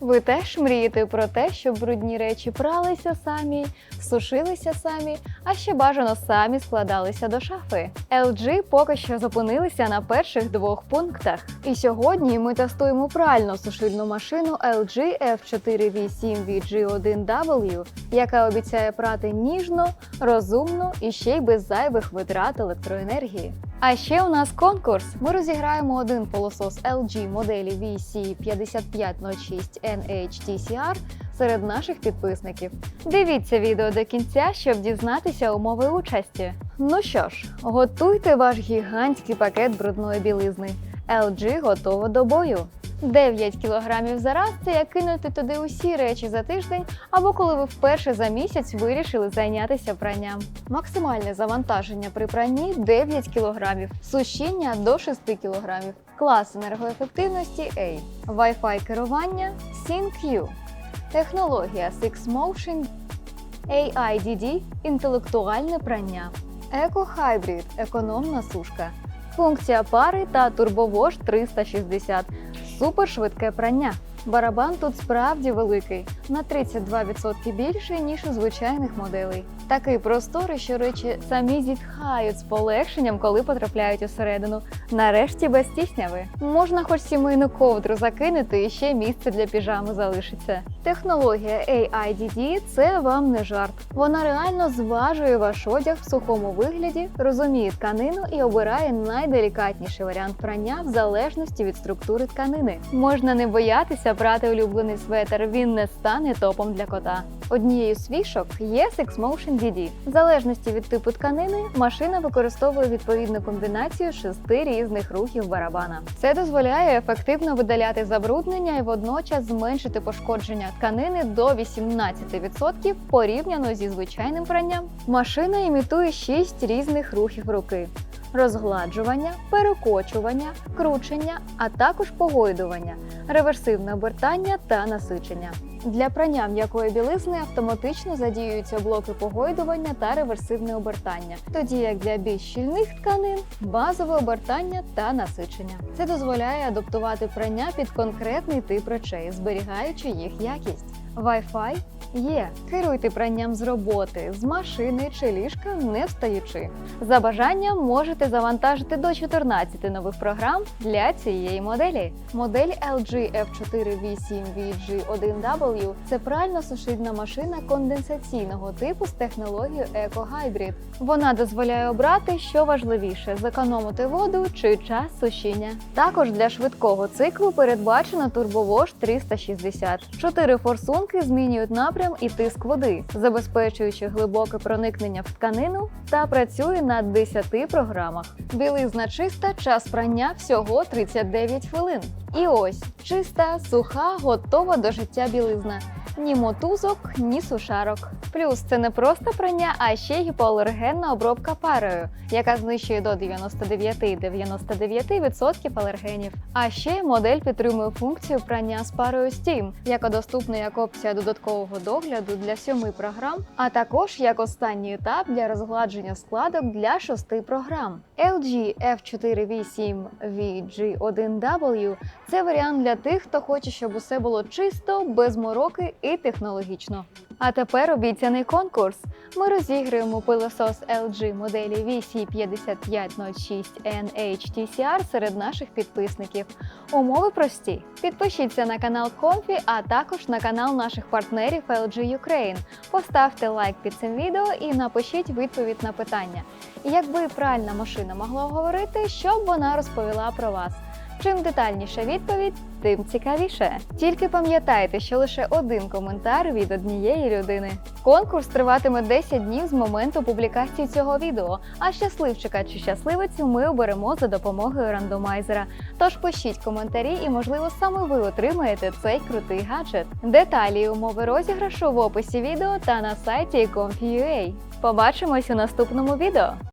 Ви теж мрієте про те, щоб брудні речі пралися самі, сушилися самі, а ще бажано самі складалися до шафи. LG поки що зупинилися на перших двох пунктах. І сьогодні ми тестуємо пральну сушильну машину LG F4V7VG1W, яка обіцяє прати ніжно, розумно і ще й без зайвих витрат електроенергії. А ще у нас конкурс. Ми розіграємо один пилосос LG моделі VC5506 NHTCR серед наших підписників. Дивіться відео до кінця, щоб дізнатися умови участі. Ну що ж, готуйте ваш гігантський пакет брудної білизни. LG готово до бою. 9 кілограмів за раз це як кинути туди усі речі за тиждень, або коли ви вперше за місяць вирішили зайнятися пранням. Максимальне завантаження при пранні 9 кілограмів, сушіння до 6 кілограмів, клас енергоефективності A, Wi-Fi керування SYNQ, технологія Six Motion, AIDD – інтелектуальне прання, Hybrid – економна сушка, функція пари та турбовож 360 супершвидке прання. Барабан тут справді великий, на 32% більший, ніж у звичайних моделей. Такий просторий, що речі самі зітхають з полегшенням, коли потрапляють усередину. Нарешті без тісняви. Можна хоч сімейну ковдру закинути, і ще місце для піжами залишиться. Технологія AIDD – це вам не жарт. Вона реально зважує ваш одяг в сухому вигляді, розуміє тканину і обирає найделікатніший варіант прання в залежності від структури тканини. Можна не боятися брати улюблений светр, він не стане топом для кота. Однією з фішок є Six Motion DD. В залежності від типу тканини машина використовує відповідну комбінацію шести різних рухів барабана. Це дозволяє ефективно видаляти забруднення і водночас зменшити пошкодження тканини до 18% порівняно зі звичайним пранням. Машина імітує шість різних рухів руки. Розгладжування, перекочування, кручення, а також погойдування, реверсивне обертання та насичення. Для прання м'якої білизни автоматично задіюються блоки погойдування та реверсивне обертання, тоді як для більш щільних тканин базове обертання та насичення. Це дозволяє адаптувати прання під конкретний тип речей, зберігаючи їх якість. Wi-Fi є. Керуйте пранням з роботи, з машини чи ліжка, не встаючи. За бажанням можете завантажити до 14 нових програм для цієї моделі. Модель LG F4V7VG1W – це прально-сушильна машина конденсаційного типу з технологією Eco Hybrid. Вона дозволяє обрати, що важливіше зекономити воду чи час сушіння. Також для швидкого циклу передбачено турбовож 360. Чотири форсунки змінюють напрям і тиск води, забезпечуючи глибоке проникнення в тканину та працює на 10 програмах. Білизна чиста, час прання всього 39 хвилин. І ось чиста, суха, готова до життя білизна. Ні мотузок, ні сушарок. Плюс це не просто прання, а ще гіпоалергенна обробка парою, яка знищує до 99,99% алергенів. А ще модель підтримує функцію прання з парою Steam, яка доступна як опція додаткового догляду для сьоми програм, а також як останній етап для розгладження складок для шести програм. LG F4V7VG1W – це варіант для тих, хто хоче, щоб усе було чисто, без мороки і технологічно. А тепер обіцяний конкурс. Ми розіграємо пилосос LG моделі VC5506 NHTCR серед наших підписників. Умови прості. Підпишіться на канал Comfy, а також на канал наших партнерів LG Ukraine. Поставте лайк під цим відео і напишіть відповідь на питання. Якби пральна машина могла говорити, що б вона розповіла про вас? Чим детальніша відповідь, тим цікавіше. Тільки пам'ятайте, що лише один коментар від однієї людини. Конкурс триватиме 10 днів з моменту публікації цього відео. А щасливчика чи щасливицю ми оберемо за допомогою рандомайзера. Тож пишіть коментарі, і можливо саме ви отримаєте цей крутий гаджет. Деталі і умови розіграшу в описі відео та на сайті Comfy.ua. Побачимось у наступному відео.